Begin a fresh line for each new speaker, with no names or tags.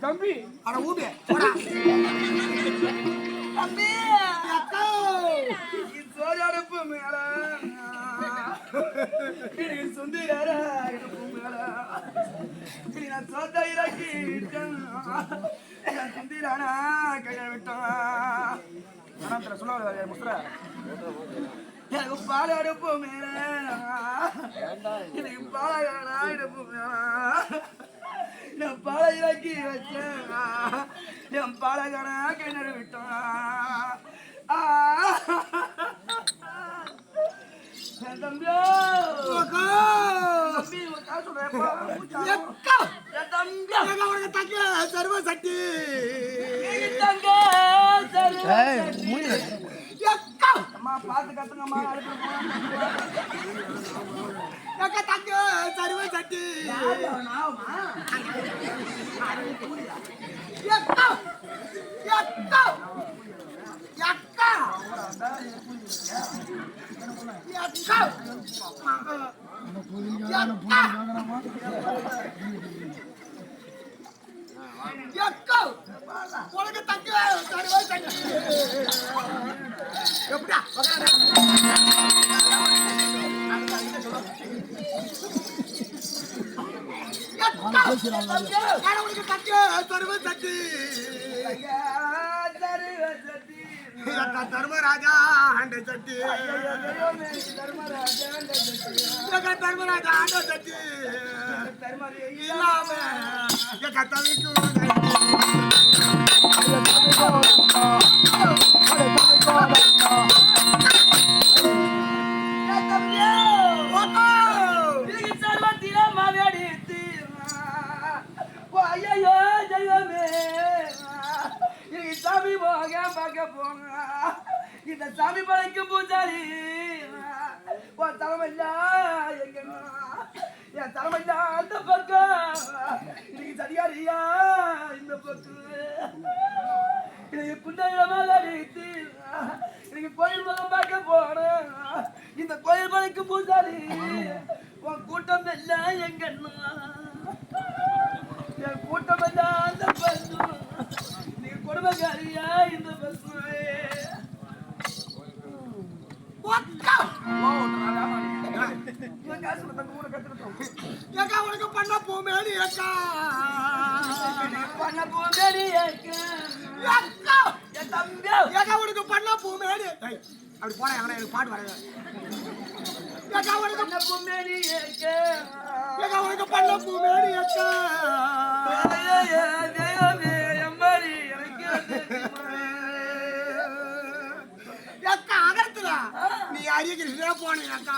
தம்பி.
அட ஊபே தம்பி! அடுப்பு மேல. சுந்தர மேல. நான் சோத்த இறக்கி விட்டேன் சுந்தரானா கையை விட்டான். சொல்ல முஸ்தரா எனக்கு பால் அடுப்பு மேல. எனக்கு பாலகான அடுப்பு மேல. நான் பாலை இறக்கி வச்சேன். என் பாலகான கிணறு விட்டான் ஆ. என் தம்பியோ. என்.
சர்வ
என் தங்க. அம்மா பார்த்து கத்துங்கம்மா அடுப்பு
சர்வ சக்தி உனக்கு தர்மராஜா ஆண்ட சக்தி தர்மராஜா ஆண்ட சக்தி இல்லாம சாமி பார்க்க போங்க
இந்த சாமி படைக்கும் பூஜாரி. உன் தலைமையா எங்க என் தலைமையா அந்த பக்கம் இன்னைக்கு சரியாரியா இந்த பக்கம் இன்னைக்கு புண்ணியமாக அடித்து இன்னைக்கு கோயில் மதம் பார்க்க போறேன் இந்த கோயில் படைக்கும் பூஜாரி. உன் கூட்டம் எல்லாம் எங்கண்ணா
ஏக்கா உனக்கு பண்ண போமேடி ஏக்கா.
பண்ண போதடி
ஏக்கா.
என் தம்பி.
ஏக்கா உனக்கு பண்ண போமேடி. அப்படி போனா எவனா எனக்கு பாட்டு வரையா ஏக்கா உனக்கு
பண்ண
ஏக்கா. உனக்கு பண்ண போமேடி ஏக்கா ஏக்கா. நீ அரிய கிருஷ்ணா போன ஏக்கா